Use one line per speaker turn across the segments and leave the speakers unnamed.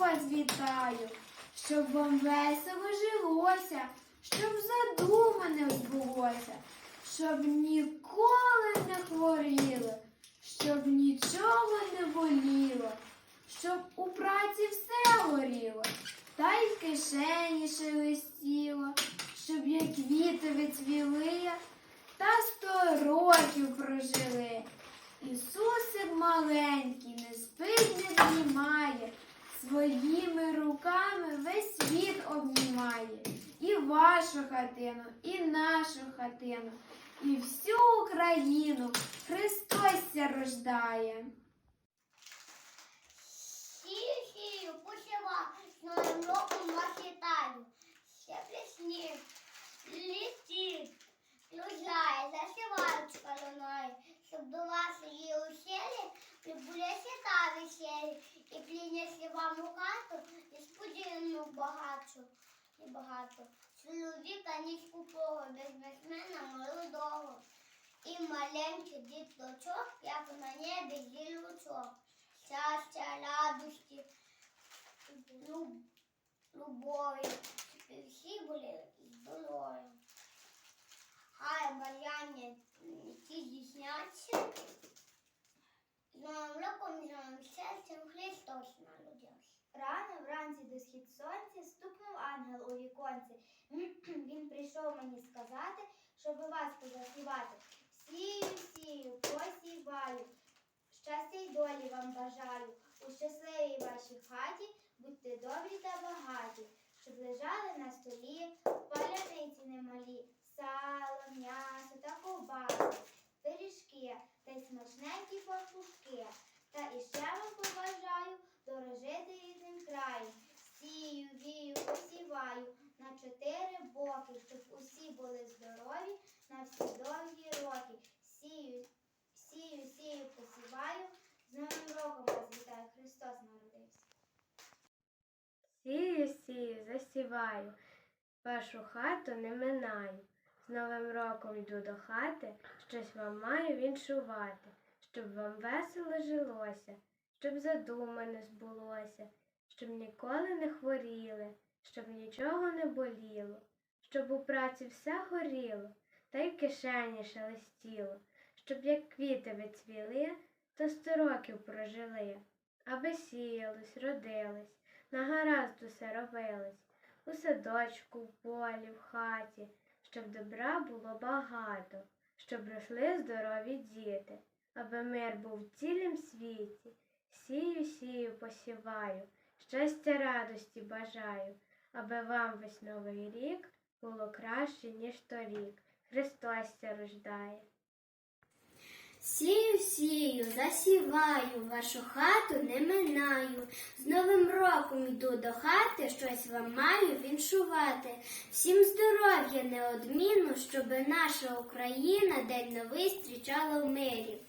вас вітаю, щоб вам весело жилося, щоб задумане збулося, щоб ніколи не хворіли, щоб нічого не боліло, щоб у праці все горіло, та й в кишені шелестіло, щоб як квіти вицвіли, та сто років прожили. Ісусик маленький не спить, не своїми руками весь світ обнімає. І вашу хатину, і нашу хатину, і всю Україну Христос рождає.
Сію, сію, посіва, з новим роком вас вітаю. Ще пісні, лісі, люзяє, засівають колоною, щоб до вас її усілі, прибули свята веселі, і принесли вам у хату, і сподівану багатшу, і багато. Чоловіка ні скупого, безмесмена молодого. І маленький діточок, як на небі зілючок. Щастя, радості, люб- любові, всі були здорові. Хай бажання ті здійсняться. З Новим роком, з новим серцем Христос народився.
Рано вранці до схід сонця стукнув ангел у віконце. Він прийшов мені сказати, щоб вас позаспівати. Сію, сію, посіваю. Щастя й долі вам бажаю. У щасливій вашій хаті будьте добрі та багаті, щоб лежали на столі паляниці немалі, сало, м'ясо та ковбаси, пиріжки та й смачненькі папушки. Та іще вам побажаю дорожити рідним краєм. Сію, вію, посіваю на чотири боки, щоб усі були здорові на всі довгі роки. Сію, сію, сію, посіваю. З Новим роком вас вітаю, Христос народився.
Сію, сію, засіваю, вашу хату не минаю. З Новим роком йду до хати, щось вам маю віншувати, щоб вам весело жилося, щоб задумане збулося, щоб ніколи не хворіли, щоб нічого не боліло, щоб у праці все горіло, та й в кишені шелестіло, щоб як квіти вицвіли, то сто років прожили, аби сіялось, родились на гаразд усе робилось, у садочку, в полі, в хаті, щоб добра було багато, щоб росли здорові діти, аби мир був в цілім світі. Сію, сію, посіваю, щастя, радості бажаю, аби вам весь новий рік було краще, ніж торік. Христос ся рождає.
Сію, сію, засіваю, вашу хату не минаю. З Новим роком йду до хати, щось вам маю віншувати. Всім здоров'я неодмінно, щоби наша Україна день новий зустрічала в мирі.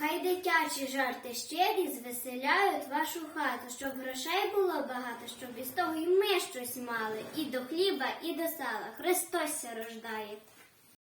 Хай дитячі жарти щирі звеселяють вашу хату, щоб грошей було багато, щоб із того й ми щось мали, і до хліба, і до сала. Христос рождає.